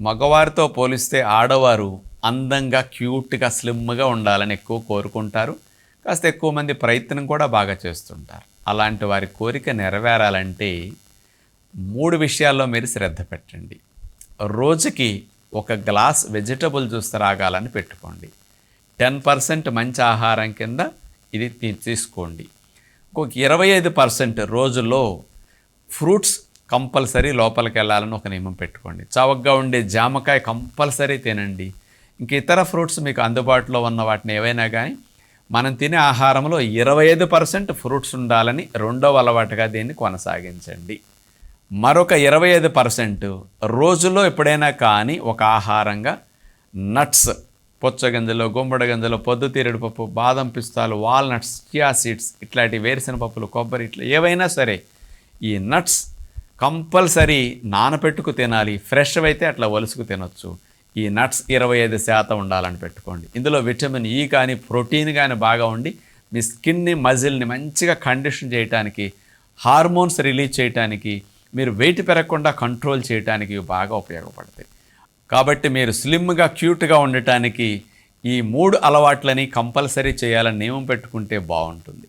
మగవారితో పోలిస్తే ఆడవారు అందంగా క్యూట్గా స్లిమ్గా ఉండాలని ఎక్కువ కోరుకుంటారు. కాస్త ఎక్కువ మంది ప్రయత్నం కూడా బాగా చేస్తుంటారు. అలాంటి వారి కోరిక నెరవేరాలంటే మూడు విషయాల్లో మీరు శ్రద్ధ పెట్టండి. రోజుకి ఒక గ్లాస్ వెజిటబుల్ జ్యూస్ త్రాగాలని పెట్టుకోండి. టెన్ పర్సెంట్ మంచి ఆహారం కింద ఇది తీసుకోండి ఇంకొక ఇరవై ఐదు పర్సెంట్ రోజులో ఫ్రూట్స్ కంపల్సరీ లోపలికి వెళ్ళాలని ఒక నియమం పెట్టుకోండి. చవకగా ఉండే జామకాయ కంపల్సరీ తినండి. ఇంక ఇతర ఫ్రూట్స్ మీకు అందుబాటులో ఉన్న వాటిని ఏవైనా కానీ మనం తినే ఆహారంలో ఇరవై ఐదు పర్సెంట్ ఫ్రూట్స్ ఉండాలని రెండవ అలవాటుగా దీన్ని కొనసాగించండి. మరొక ఇరవై ఐదు పర్సెంట్ రోజులో ఎప్పుడైనా కానీ ఒక ఆహారంగా నట్స్ పుచ్చగింజలు గుమ్మడి గింజలు పొద్దుతీరుడు పప్పు బాదం పిస్తాలు వాల్నట్స్ చియా సీడ్స్ ఇట్లాంటి వేరుశెనగ పప్పులు కొబ్బరి ఇట్లా ఏవైనా సరే ఈ నట్స్ కంపల్సరీ నానపెట్టుకు తినాలి. ఫ్రెష్ అయితే అట్లా ఒలుసుకు తినొచ్చు. ఈ నట్స్ ఇరవై ఐదు శాతం ఉండాలని పెట్టుకోండి. ఇందులో విటమిన్ ఈ కానీ ప్రోటీన్ కానీ బాగా ఉండి మీ స్కిన్ని మజిల్ని మంచిగా కండిషన్ చేయడానికి హార్మోన్స్ రిలీజ్ చేయడానికి మీరు వెయిట్ పెరగకుండా కంట్రోల్ చేయడానికి ఇవి బాగా ఉపయోగపడతాయి. కాబట్టి మీరు స్లిమ్గా క్యూట్గా ఉండటానికి ఈ మూడు అలవాట్లని కంపల్సరీ చేయాలని నియమం పెట్టుకుంటే బాగుంటుంది.